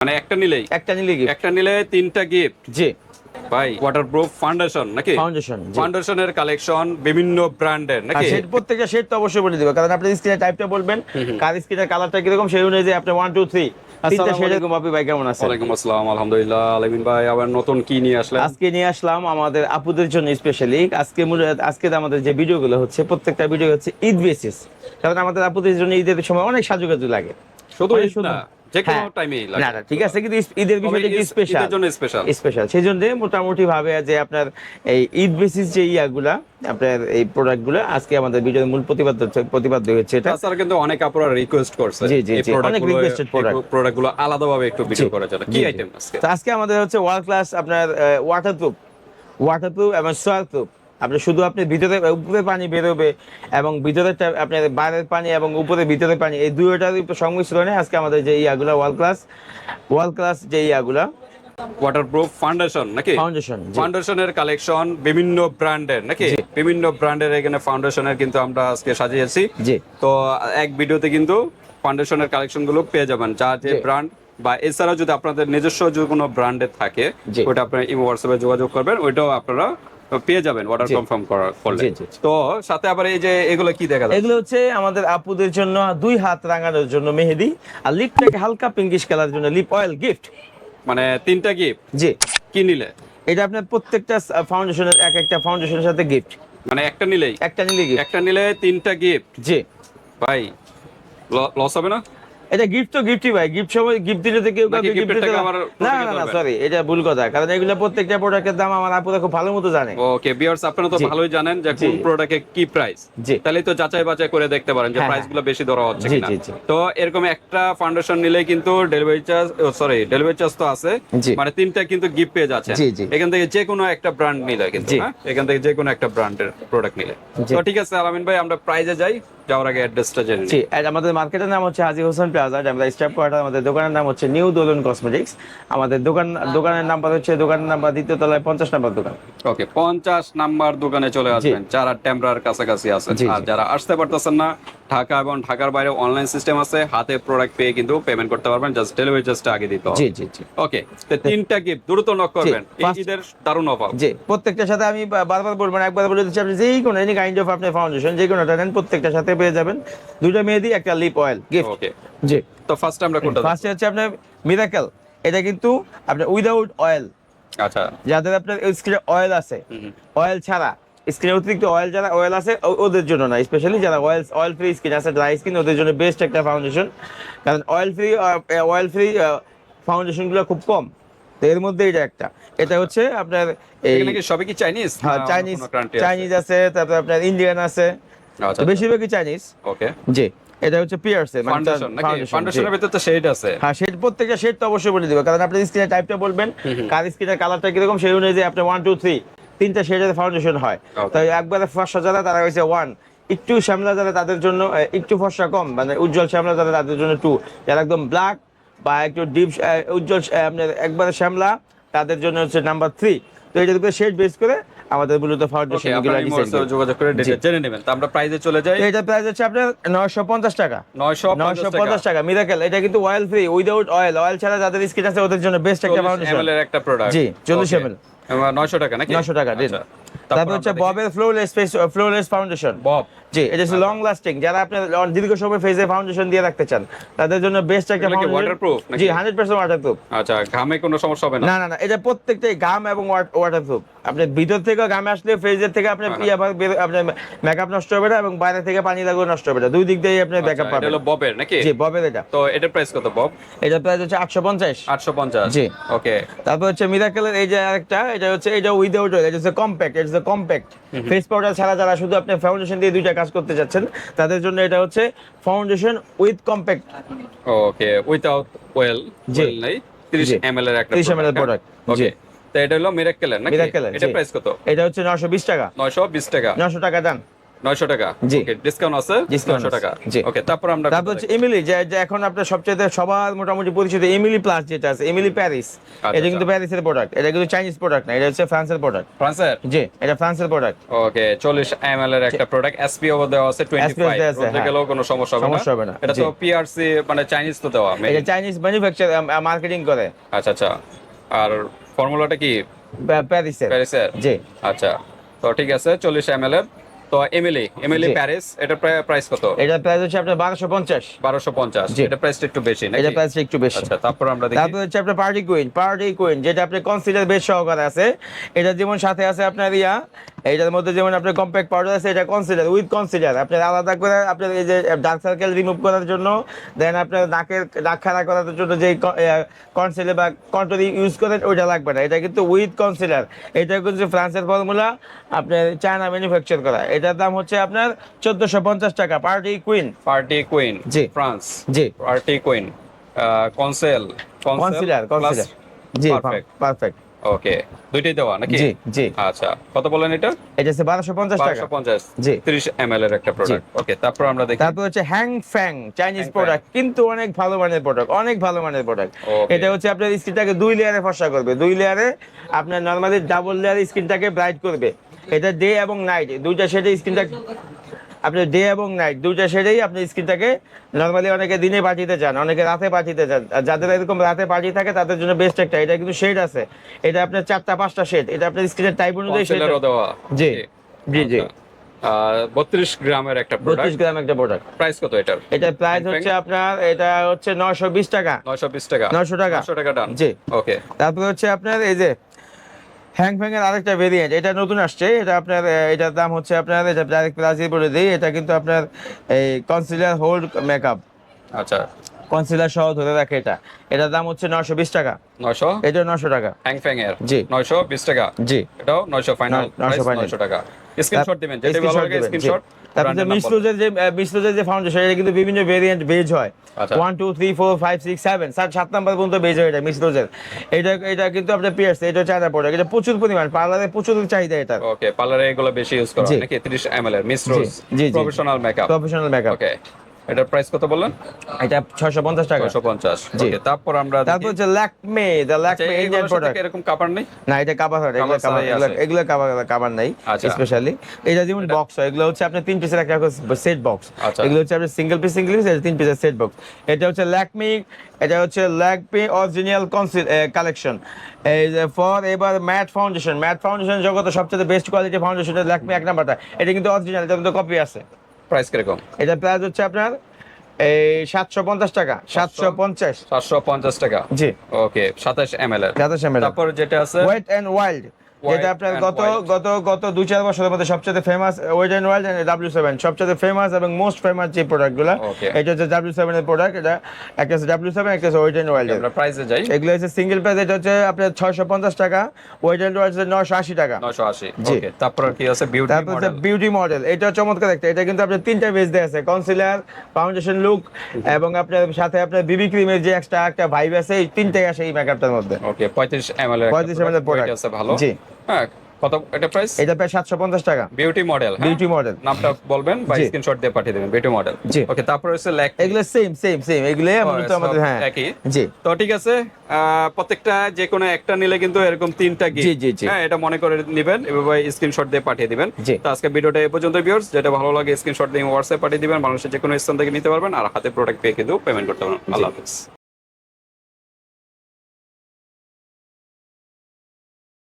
মানে একটা নিলেই? একটা নিলে কি একটা নিলে তিনটা গিফট জি। ভাই ওয়াটারপ্রুফ ফাউন্ডেশন নাকি? ফাউন্ডেশন ফাউন্ডেশনের কালেকশন বিভিন্ন ব্র্যান্ডের নাকি? সেট প্রত্যেকটা সেট তো অবশ্যই বলে দিবে কারণ আপনি স্ক্রিনের টাইপটা বলবেন কার স্ক্রিনের কালারটা কীরকম সেই অনুযায়ী আপনি ওয়ান টু থ্রি তিনটা আসসালামু শেড এরকম আপনি ভাই কেমন আছেন? ওয়ালাইকুম আসসালাম আলহামদুলিল্লাহ। আলমিন ভাই আবার নতুন কি নিয়ে আসলেন? আজকে নিয়ে আসলাম আমাদের আপুদের জন্য স্পেশালি আজকে আজকে আমাদের যে ভিডিওগুলো হচ্ছে প্রত্যেকটা ভিডিও হচ্ছে ঈদ বেসিস কারণ আমাদের আপুদের জন্য ঈদের সময় অনেক সাজুগাজু লাগে। শুধু যে কোনো হ্যাঁ। না না ঠিক আছে কিন্তু ঈদের বিষয়টা কি স্পেশাল জন্য স্পেশাল স্পেশাল সেই জন্য মোটামুটি ভাবে যে আপনার এই ঈদ বেসিস যে ইয়াগুলা আপনার এই প্রোডাক্টগুলো আজকে আমাদের ভিডিওর মূল প্রতিপাদ্য প্রতিপাদ্য হচ্ছে এটা। তাছাড়া কিন্তু অনেক রিকোয়েস্ট করছে জি, জি, অনেক প্রোডাক্টগুলো আলাদাভাবে একটু ভিডিও করা যাবে কি আইটেম আজকে? আজকে আমাদের হচ্ছে ওয়ার্ল্ড ক্লাস আপনার ওয়াটার প্রুফ ওয়াটার প্রুফ এবং সোয়ার প্রুফ আপনি শুধু আপনি ভিতরে উপরে পানি বেরোবে এবং ভিতরে আপনার বাইরের পানি এবং উপরে ভিতরে পানি এই দুইটার সংমিশ্রণে আজকে আমাদের যে ইয়াগুলা ওয়াল ক্লাস ওয়াল ক্লাস যে ইয়াগুলা। ওয়াটারপ্রুফ ফাউন্ডেশন নাকি? ফাউন্ডেশন ফাউন্ডেশনের কালেকশন বিভিন্ন ব্র্যান্ডের নাকি? বিভিন্ন ব্র্যান্ডের এখানে ফাউন্ডেশনের কিন্তু আমরা আজকে সাজিয়েছি। জি। তো এক ভিডিওতে কিন্তু ফাউন্ডেশনের কালেকশনগুলো পেয়ে যাবেন। যা যে ব্র্যান্ড বা এছাড়াও যদি আপনাদের নিজস্ব যদি কোনো ব্র্যান্ডে থাকে। ওটা আপনারা ইমো হোয়াটসঅ্যাপে যোগাযোগ করবেন ওইটাও আপনারা পেয়ে যাবেন অর্ডার কনফার্ম করলে। তো সাথে আবার এই যে এগুলো কি দেখা এগুলো হচ্ছে আমাদের আপুদের জন্য দুই হাত রাঙানোর জন্য মেহেদি। আর লিপটাকে হালকা পিঙ্কিশ কালার জন্য লিপ অয়েল গিফট মানে তিনটা গিফট জি। কি নিলে? এটা আপনার প্রত্যেকটা ফাউন্ডেশনের এক একটা ফাউন্ডেশনের সাথে গিফট মানে একটা নিলেই? একটা নিলে একটা নিলে তিনটা গিফট জি। ভাই লস হবে না? এটা গিফট তো গিফটই ভাই গিফট সময় গিফট দিলে তো কেউ কাউকে গিফট দিতে না। না না সরি এটা ভুল কথা। কারণ এগুলো প্রত্যেকটা প্রোডাক্টের দাম আমার আপুরা খুব ভালো মতো জানে। ওকে বিয়ার্স আপনারা তো ভালোই জানেন যে কোন প্রোডাক্টে কি প্রাইস তাহলে তো যাচাই বাছাই করে দেখতে পারেন যে হ্যাঁ, প্রাইসগুলো বেশি ধরা হচ্ছে কিনা। তো এরকম একটা ফাউন্ডেশন নিলে কিন্তু delivery charge sorry delivery charge তো আছে। মানে তিনটা কিন্তু গিফট পেয়ে যাচ্ছে। এখান থেকে যে কোনো একটা ব্র্যান্ড নিলে কিন্তু হ্যাঁ? এখান থেকে যে কোনো একটা ব্র্যান্ডের প্রোডাক্ট নিলে। তো ঠিক আছে আলামিন ভাই আমরা প্রাইজে যাই। যাওয়ার আগে অ্যাড্রেসটা জেনে নিই। আমাদের মার্কেটের নাম হচ্ছে Haji Hossain Plaza staff quarter আমাদের দোকানের নাম হচ্ছে নিউ দোলন কসমেটিক্স আমাদের দোকান দোকানের নাম্বার হচ্ছে দোকানের নাম্বার দ্বিতীয় তলায় পঞ্চাশ নাম্বার দোকান। ওকে পঞ্চাশ নাম্বার দোকানে চলে আসবেন যারা টেম্পরার কাছাকাছি আছে আর যারা আসতে পারতেছেন না ঢাকা এবং ঢাকার বাইরে অনলাইন সিস্টেম আছে হাতে প্রোডাক্ট পেয়ে কিন্তু পেমেন্ট করতে পারবেন জাস্ট ডেলিভারি চার্জটা আগে দিতে হবে। জি জি জি। ওকে তো তিনটা গিফট দ্রুত নক করবেন। ঈদের দারুণ অফার জি প্রত্যেকটার সাথে আমি বারবার বলব না একবার বলে দিচ্ছি আপনি যেই কোনো এনি কাইন্ড অফ আপনার ফাউন্ডেশন যে কোনোটা নেন প্রত্যেকটার সাথে পেয়ে যাবেন। দুটো মেহেদি একটা লিপ অয়েল গিফট ওকে জি। তো ফার্স্ট আমরা কোনটা ফার্স্টে হচ্ছে আপনার মিরাকেল এটা কিন্তু আপনার উইদাউট অয়েল আচ্ছা। যাদের আপনার স্কিনে অয়েল আছে। অয়েল ছাড়া। স্কিনে অতিরিক্ত অয়েল যারা অয়েল আছে ওদের জন্য না। স্পেশালি যারা অয়েল অয়েল ফ্রি স্কিন আছে ড্রাই স্কিন ওদের জন্য বেস্ট একটা ফাউন্ডেশন কারণ অয়েল ফ্রি অয়েল ফ্রি ফাউন্ডেশনগুলো খুব কম। তো এর মধ্যে এটা একটা। এটা হচ্ছে আপনার এই সবই কি চাইনিজ হ্যাঁ চাইনিজ চাইনিজ আছে? তারপর আপনার ইন্ডিয়ান আছে। আচ্ছা বেশিরভাগই চাইনিজ ওকে জি। এটা হচ্ছে পিয়ার্স ফাউন্ডেশন নাকি? ফাউন্ডেশনের ভিতরে তো শেড আছে। হ্যাঁ শেড প্রত্যেকটা শেড তো অবশ্যই বলে দিবে কারণ আপনি টাইপটা বলবেন কার কালারটা কীরকম সেই অনুযায়ী আপনি ওয়ান টু থ্রি তিনটা শেডের ফাউন্ডেশন হয়। তাই একবারে ফর্সা যারা তারা হয়েছে ওয়ান একটু শ্যামলা যারা তাদের জন্য একটু ফর্সা কম মানে উজ্জ্বল শ্যামলা যারা তাদের জন্য টু যারা একদম ব্ল্যাক বা একটু ডিপ উজ্জ্বল আপনার একবারে শ্যামলা তাদের জন্য হচ্ছে নাম্বার থ্রি তো এটা উপরে শেড বেস করে আমাদের মূলত ফাউন্ডেশন যোগাযোগ করে। জেনে নেবেন। তো আমরা প্রাইজে চলে যাই। এটা প্রাইস হচ্ছে আপনার নয়শো পঞ্চাশ টাকা। 950 নয়শো টাকা। পঞ্চাশ টাকা মিরাকেল এটা কিন্তু oil free without oil oil ছাড়া যাদের স্কিন আছে ওদের জন্য বেস্ট একটা 40 ফাউন্ডেশন এর একটা প্রোডাক্ট জি, 40 ml 900 টাকা নাকি? 900 টাকা, দিন। আচ্ছা। তারপর হচ্ছে ববের flawless face flawless foundation Bob. জি এটা হচ্ছে লং লাস্টিং যারা আপনার ল- দীর্ঘ সময় ফেসে ফাউন্ডেশন দিয়ে রাখতে চান তাদের জন্য বেস্ট একটা ফাউন্ডেশন waterproof জি 100% ওয়াটারপ্রুফ আচ্ছা ঘামে কোনো সমস্যা হবে না? না না এটা প্রত্যেকটাই গাম এবং ওয়াটারপ্রুফ আপনি ভিতর থেকে গামে আসলে ফেজের থেকে আপনার হ্যাঁ। বের- আপনার মেকআপ নষ্ট হবে না এবং বাইরে থেকে পানি লাগবে নষ্ট হবে না। দুই দিক দিয়ে আপনি আচ্ছা, ব্যাকআপ এটা পাবেন। হলো ববের নাকি? জি ববের এটা। তো এটার প্রাইস কত বব? এটা প্রাইস হচ্ছে আটশো পঞ্চাশ। 850 জি। ওকে তারপর হচ্ছে মিরাকেলের এই যে আরেকটা এটা হচ্ছে এটা উইদাউট অয়েল এটা হচ্ছে কম্প্যাক্ট এটা এত কম্প্যাক্ট ফেস পাউডার ছাড়া যারা শুধু আপনি ফাউন্ডেশন দিয়ে দুইটা কাজ করতে চাচ্ছেন তাদের জন্য এটা হচ্ছে foundation with compact okay without oil gel নাই। 30 এমএল এর একটা 30 এমএল এর প্রোডাক্ট হ্যাঁ। ওকে তো এটা হলো মিরাকেলার নাকি? মিরাক্কেলের এটা প্রাইস কত? এটা হচ্ছে 920 টাকা। 920 টাকা। 900 টাকা দাম। 900 টাকা। জি। ডিসকাউন্ট আছে 900 টাকা। জি। ওকে তারপর আমরা তারপর হচ্ছে এমিলি যে এখন আপনার সবচেয়ে সবার মোটামুটি পরিচিত ইমিলি প্লাস যেটা আছে ইমিলি প্যারিস আচ্ছা, এটা কিন্তু আচ্ছা। প্যারিসের প্রোডাক্ট এটা কিন্তু চাইনিজ প্রোডাক্ট না এটা হচ্ছে ফ্রান্সের প্রোডাক্ট ফ্রান্সের জি এটা ফ্রান্সের প্রোডাক্ট ওকে 40 ml এর একটা প্রোডাক্ট এসপি ওভার দেওয়া আছে 25 রোদে হ্যাঁ। গেলেও কোনো সমস্যা হবে সমস্যা হবে না। এটা তো পিআরসি মানে চাইনিজ তো দেওয়া এটা চাইনিজ ম্যানুফ্যাকচার মার্কেটিং করে। আচ্ছা আচ্ছা। আর ফর্মুলাটা কি? প্যারিসের প্যারিসের জি। আচ্ছা তো ঠিক আছে 40 ml এর। তো এমএলএ এমএলএ। প্যারিস এটা প্রাইস কত? এটা প্রাইস হচ্ছে আপনার বারোশো পঞ্চাশ। বারোশো পঞ্চাশ। জি। এটা প্রাইসটা একটু বেশি নাকি? এটা প্রাইস একটু বেশি। আচ্ছা তারপর আমরা দেখি। তারপর হচ্ছে আপনার পার্টি কুইন পার্টি কুইন যেটা আপনি কনসিডার বেশ সহকারে আছে। এটা যেমন সাথে আছে আপনার ইয়া এটার মধ্যে যেমন আপনার কম্প্যাক্ট পাউডার আছে এটা কনসিডার উইথ কনসিলার আপনার আলাদা করে আপনার এই যে ডার্ক সার্কেল রিমুভ করার জন্য দেন আপনার নাকের দাগ খাড়া করার জন্য যে কনসিলার বা কন্ট্রোল ইউজ করেন ওইটা লাগবে না। এটা কিন্তু উইথ কনসিলার এটা কিন্তু ফ্রান্সের ফর্মুলা আপনার চায়না ম্যানুফ্যাকচার করা। এটার দাম হচ্ছে আপনার চোদ্দশো পঞ্চাশ টাকা। পার্টি কুইন পার্টি কুইন জি। ফ্রান্স জি। Party queen conceal concealer concealer জি পারফেক্ট পারফেক্ট ওকে দুইটাই দেওয়া নাকি? জি জি। আচ্ছা কত বললেন এটা? এটা হচ্ছে বারোশো পঞ্চাশ টাকা। বারোশো পঞ্চাশ। জি। তিরিশ এম এর একটা প্রোডাক্ট ওকে তারপর আমরা দেখি। তারপর হচ্ছে হ্যাং ফ্যাং চাইনিজ প্রোডাক্ট কিন্তু অনেক ভালো মানের প্রোডাক্ট অনেক ভালো মানের প্রোডাক্ট এটা হচ্ছে আপনার স্কিনটাকে দুই লেয়ারে ফর্সা করবে। দুই লেয়ারে আপনার নর্মালি ডাবল লেয়ার স্কিনটাকে ব্রাইট করবে। এটা ডে এবং নাইট দুইটা শেডে স্কিনটা আপনার ডে এবং নাইট দুইটা শেডেই আপনি স্কিনটাকে নর্মালি অনেকে দিনে পাঠিয়ে চান অনেকে রাতে পাঠিয়ে চান যাদের এরকম রাতে পাঠিয়ে থাকে তাদের জন্য বেস্ট একটা এটা কিন্তু শেড আছে। এটা আপনার চারটা পাঁচটা শেড এটা আপনার স্কিনের টাইপ অনুযায়ী শেড জি জি। জি বত্রিশ গ্রামের একটা বত্রিশ গ্রাম একটা প্রোডাক্ট প্রাইস কত এটার? এটা প্রাইস হচ্ছে আপনার এটা হচ্ছে নয়শো বিশ টাকা। নয়শো বিশ টাকা। 900 টাকা। নয়শো টাকা ডান জি। ওকে তারপরে হচ্ছে আপনার এই যে হ্যাং ফ্যাং এর আরেকটা ভেরিয়েন্ট এটা নতুন আসছে এটা আপনার এটার দাম হচ্ছে আপনার এটা ডাইরেক্ট প্লাসে বলে দিই এটা কিন্তু আপনার এই কনসিলার হোল্ড মেকআপ আচ্ছা। কনসিলার সহ ধরে রাখে এটা। এটার দাম হচ্ছে নয়শো বিশ টাকা। নয়শো? এটা নয়শো টাকা। হ্যাং ফ্যাং এর জি। নয়শো বিশ টাকা। জি। এটাও নয়শো ফাইনাল নয়- 900 নয়শো টাকা। স্ক্রিনশট দিবেন যেটা ভালো লাগে স্ক্রিনশট তারপরে মিসলুজের যে মিসলুজের যে ফাউন্ডেশন এটা কিন্তু বিভিন্ন ভেরিয়েন্ট বেজ হয়। One two three four five six seven সাত সাত নাম্বার পর্যন্ত বেজ হয় এটা মিসলুজের এটা এটা কিন্তু আপনার পিয়ার্স এটা চায়না প্রোডাক্ট এটা প্রচুর পরিমাণ পার্লারে প্রচুর চাহিদা এটা। ওকে পার্লারে এগুলো বেশি ইউজ করা। হয় নাকি? 30 এমএল এর মিস জি, জি। Professional makeup professional makeup okay এটার প্রাইস কত বললেন? এটা ছয়শো পঞ্চাশ টাকা। 950 জি। তারপর আমরা তারপর হচ্ছে ল্যাকমে দ্য আচ্ছা, ল্যাকমে ইন্ডিয়ান প্রোডাক্ট এরকম নেই? না এটা কাবার হয় এগুলো এগুলো-। এগুলো কাবার কাবার নাই আচ্ছা। স্পেশালি এটা যেমন বক্স হয় এগুলো হচ্ছে আপনার তিন পিসের একটা সেট বক্স আচ্ছা। এগুলো হচ্ছে আপনার সিঙ্গেল পিস সিঙ্গেল পিস এটা তিন পিসের সেট বক্স এটা হচ্ছে ল্যাকমি এটা হচ্ছে ল্যাকমি অরিজিনাল কালেকশন এই যে ফর এবার ম্যাট ফাউন্ডেশন ম্যাট ফাউন্ডেশন জগতে সবচেয়ে বেস্ট কোয়ালিটি ফাউন্ডেশন ল্যাকমি এক নাম্বারটা এটা কিন্তু অরিজিনাল এটা কিন্তু কপি আছে। প্রাইস কীরকম? এটা প্রাইস হচ্ছে আপনার এই সাতশো পঞ্চাশ টাকা সাতশো পঞ্চাশ। 750 টাকা? জি। ওকে সাতাশ এম এল এর এম এল তারপর যেটা আছে? ওয়েট অ্যান্ড ওয়াইল্ড যেটা আপনার গত গত গত দুই চার বছরের মধ্যে সবচেয়ে famous Wet and Wild W seven সবচেয়ে ফেমাস এবং মোস্ট ফেমাস যে প্রোডাক্টগুলো এটা হচ্ছে ডাব্লিউ সেভেনের প্রোডাক্ট এটা একটা হচ্ছে ডাব্লিউ সেভেন একটা হচ্ছে ওয়েট অ্যান্ড ওয়াইল্ড আমরা প্রাইসে যাই। এগুলো হচ্ছে সিঙ্গেল প্রাইস এটা হচ্ছে আপনার ছয়শো পঞ্চাশ টাকা ওয়েট অ্যান্ড ওয়াইল্ড হচ্ছে নশো আশি টাকা। 980 জি। তারপর কি আছে বিউটি তারপর হচ্ছে বিউটি মডেল এটা চমৎকার একটা এটা কিন্তু আপনার তিনটা বেস দেওয়া আছে কনসিলার ফাউন্ডেশন লুক এবং আপনার সাথে আপনার বিবি ক্রিমের যে এক্সট্রা একটা ভাইব আছে এই তিনটাই আসে এই মেকআপটার মধ্যে। ওকে 35 এমএল এর 35 ml এর product। আছে ভালো। জি। হ্যাঁ কত এটা প্রাইস এটা প্রায় সাতশো পঞ্চাশ টাকা। বিউটি মডেল বিউটি মডেল নামটা বলবেন বা স্ক্রিনশট দিয়ে পাঠিয়ে দেবেন বিউটি মডেল জি। ওকে তারপর হচ্ছে ল্যাক এগুলো সেম সেম সেম এগুলো মূলত আমাদের হ্যাঁ। একই। জি। তো ঠিক আছে প্রত্যেকটা যে কোনো একটা নিলে কিন্তু এরকম তিনটা গিফট জি, জি। হ্যাঁ এটা মনে করে নেবেন এভাবে স্ক্রিনশট দিয়ে পাঠিয়ে দিবেন। তো আজকে ভিডিওটা এই পর্যন্ত ভিউয়ার্স যেটা ভালো লাগে স্ক্রিনশট দিয়ে হোয়াটসঅ্যাপ পাঠিয়ে দিবেন মানুষের যে কোনো স্থান থেকে নিতে পারবেন আর হাতে প্রোডাক্ট পেয়ে কিন্তু পেমেন্ট করতে পারবেন। আল্লাহ হাফেজ।